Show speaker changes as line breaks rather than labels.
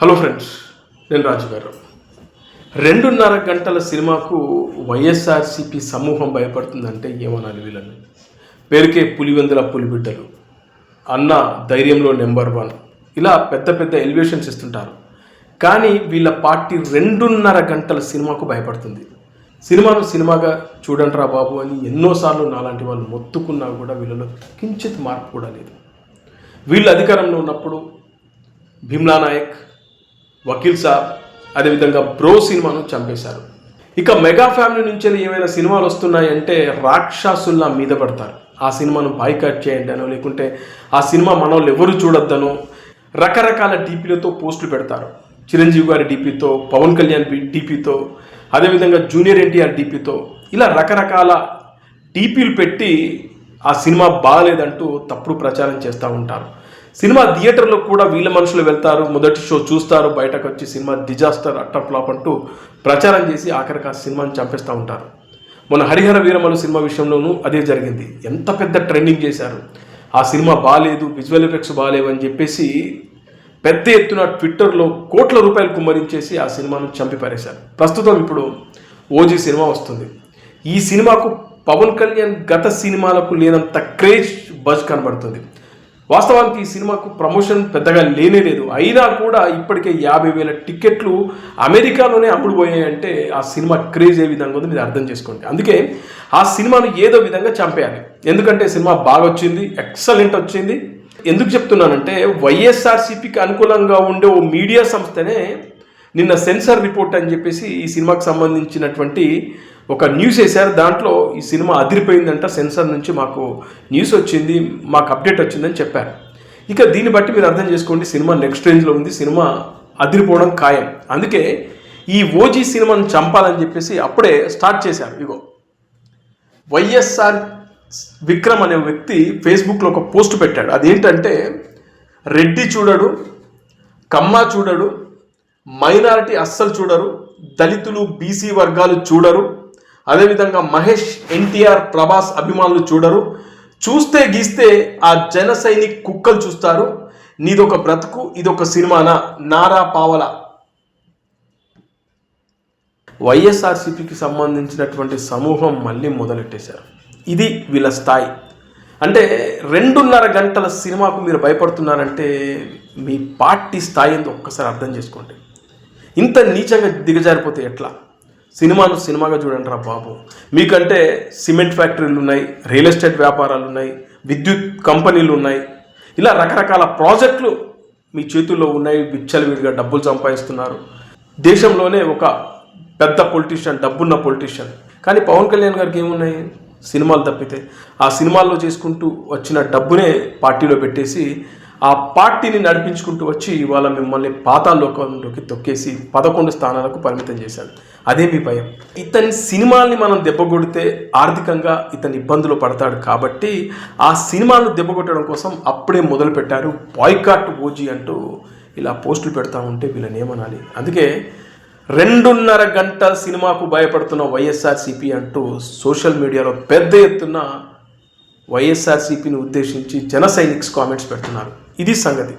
Hello friends నేను రాజు గారు. రెండున్నర గంటల సినిమాకు వైఎస్ఆర్సిపి సమూహం భయపడుతుందంటే ఏమనాలి వీళ్ళని? పేరుకే పులివెందుల పులిబిడ్డలు. అన్న ధైర్యంలో నెంబర్ వన్. ఇలా పెద్ద పెద్ద ఎలివేషన్స్ ఇస్తుంటారు. కానీ వీళ్ళ పార్టీ రెండున్నర గంటల సినిమాకు భయపడుతుంది. సినిమాను సినిమాగా చూడండిరా బాబు అని ఎన్నోసార్లు నాలాంటి వాళ్ళు మొత్తుకున్నా కూడా వీళ్ళలో కించిత్ మార్పు కూడా లేదు. వీళ్ళు అధికారంలో ఉన్నప్పుడు భీమ్లా నాయక్ వకీల్ సాబ్ అదేవిధంగా బ్రో సినిమాను చంపేశారు. ఇక మెగా ఫ్యామిలీ నుంచి ఏమైనా సినిమాలు వస్తున్నాయంటే రాక్షసుల్లా మీద పడతారు. ఆ సినిమాను బాయ్కాట్ చేయండి అనో లేకుంటే ఆ సినిమా మన వాళ్ళు ఎవరు చూడొద్దనో రకరకాల డీపీలతో పోస్టులు పెడతారు. చిరంజీవి గారి డీపీతో పవన్ కళ్యాణ్ డీపీతో అదేవిధంగా జూనియర్ ఎన్టీఆర్ డీపీతో ఇలా రకరకాల డీపీలు పెట్టి ఆ సినిమా బాగలేదంటూ తప్పుడు ప్రచారం చేస్తూ ఉంటారు. సినిమా థియేటర్లో కూడా వీళ్ళ మనుషులు వెళ్తారు మొదటి షో చూస్తారు బయటకు వచ్చి సినిమా డిజాస్టర్ అట్టర్ ఫ్లాప్ అంటూ ప్రచారం చేసి ఆఖరికి ఆ సినిమాని చంపేస్తూ ఉంటారు. మన హరిహర వీరమలు సినిమా విషయంలోనూ అదే జరిగింది. ఎంత పెద్ద ట్రెండింగ్ చేశారు. ఆ సినిమా బాగాలేదు విజువల్ ఎఫెక్ట్స్ బాగాలేవు అని చెప్పేసి పెద్ద ఎత్తున ట్విట్టర్లో కోట్ల రూపాయలు కుమ్మరించేసి ఆ సినిమాను చంపి పారేశారు ప్రస్తుతం ఇప్పుడు ఓజీ సినిమా వస్తుంది. ఈ సినిమాకు పవన్ కళ్యాణ్ గత సినిమాలకు లేనంత క్రేజ్ బజ్ కనబడుతుంది. వాస్తవానికి ఈ సినిమాకు ప్రమోషన్ పెద్దగా లేనే లేదు. అయినా కూడా ఇప్పటికే యాభై వేల టికెట్లు అమెరికాలోనే అమ్ముడుపోయాయంటే ఆ సినిమా క్రేజ్ ఏ విధంగా ఉందో మీరు అర్థం చేసుకోండి. అందుకే ఆ సినిమాను ఏదో విధంగా చంపేయాలి. ఎందుకంటే సినిమా బాగా వచ్చింది ఎక్సలెంట్ వచ్చింది. ఎందుకు చెప్తున్నానంటే వైఎస్ఆర్సీపీకి అనుకూలంగా ఉండే ఓ మీడియా సంస్థనే నిన్న సెన్సార్ రిపోర్ట్ అని చెప్పేసి ఈ సినిమాకు సంబంధించినటువంటి ఒక న్యూస్ వేశారు దాంట్లో ఈ సినిమా అదిరిపోయిందంట సెన్సార్ నుంచి మాకు న్యూస్ వచ్చింది మాకు అప్డేట్ వచ్చిందని చెప్పారు. ఇక దీన్ని బట్టి మీరు అర్థం చేసుకోండి సినిమా నెక్స్ట్ రేంజ్లో ఉంది సినిమా అదిరిపోవడం ఖాయం. అందుకే ఈ ఓజీ సినిమాను చంపాలని చెప్పేసి అప్పుడే స్టార్ట్ చేశారు. ఇగో వైఎస్ఆర్ విక్రమ్ అనే వ్యక్తి ఫేస్బుక్లో ఒక పోస్ట్ పెట్టాడు. అదేంటంటే రెడ్డి చూడడు కమ్మ చూడడు మైనారిటీ అస్సలు చూడరు దళితులు బీసీ వర్గాలు చూడరు అదేవిధంగా మహేష్ ఎన్టీఆర్ ప్రభాస్ అభిమానులు చూడరు. చూస్తే గీస్తే ఆ జన సైనిక్ కుక్కలు చూస్తారు. నీదొక బ్రతుకు ఇదొక సినిమానా? నారా పావల. వైఎస్ఆర్సీపీకి సంబంధించినటువంటి సమూహం మళ్ళీ మొదలెట్టేశారు. ఇది వీళ్ళ స్థాయి. అంటే రెండున్నర గంటల సినిమాకు మీరు భయపడుతున్నారంటే మీ పార్టీ స్థాయి ఏందో ఒక్కసారి అర్థం చేసుకోండి. ఇంత నీచంగా దిగజారిపోతే ఎట్లా? సినిమాను సినిమాగా చూడండి రా బాబు. మీకంటే సిమెంట్ ఫ్యాక్టరీలు ఉన్నాయి రియల్ ఎస్టేట్ వ్యాపారాలు ఉన్నాయి విద్యుత్ కంపెనీలు ఉన్నాయి ఇలా రకరకాల ప్రాజెక్టులు మీ చేతుల్లో ఉన్నాయి విచ్చలవిడిగా డబ్బులు సంపాదిస్తున్నారు. దేశంలోనే ఒక పెద్ద పొలిటీషియన్ డబ్బున్న పొలిటీషియన్ కానీ పవన్ కళ్యాణ్ గారికి ఏమున్నాయి? సినిమాలు తప్పితే. ఆ సినిమాల్లో చేసుకుంటూ వచ్చిన డబ్బునే పార్టీలో పెట్టేసి ఆ పార్టీని నడిపించుకుంటూ వచ్చి ఇవాళ మిమ్మల్ని పాతాలోకంలోకి తొక్కేసి పదకొండు స్థానాలకు పరిమితం చేశాడు అదే మీ భయం. ఇతని సినిమాల్ని మనం దెబ్బగొడితే ఆర్థికంగా ఇతని ఇబ్బందులు పడతాడు కాబట్టి ఆ సినిమాను దెబ్బగొట్టడం కోసం అప్పుడే మొదలు పెట్టారు బాయ్కాట్ ఓజీ అంటూ ఇలా పోస్టులు పెడతా ఉంటే వీళ్ళని ఏమనాలి? అందుకే రెండున్నర గంటల సినిమాకు భయపడుతున్న వైఎస్ఆర్సీపీ అంటూ సోషల్ మీడియాలో పెద్ద ఎత్తున వైఎస్ఆర్సీపీని ఉద్దేశించి జన సైనిక్స్ కామెంట్స్ పెడుతున్నారు. ఇది సంగతి.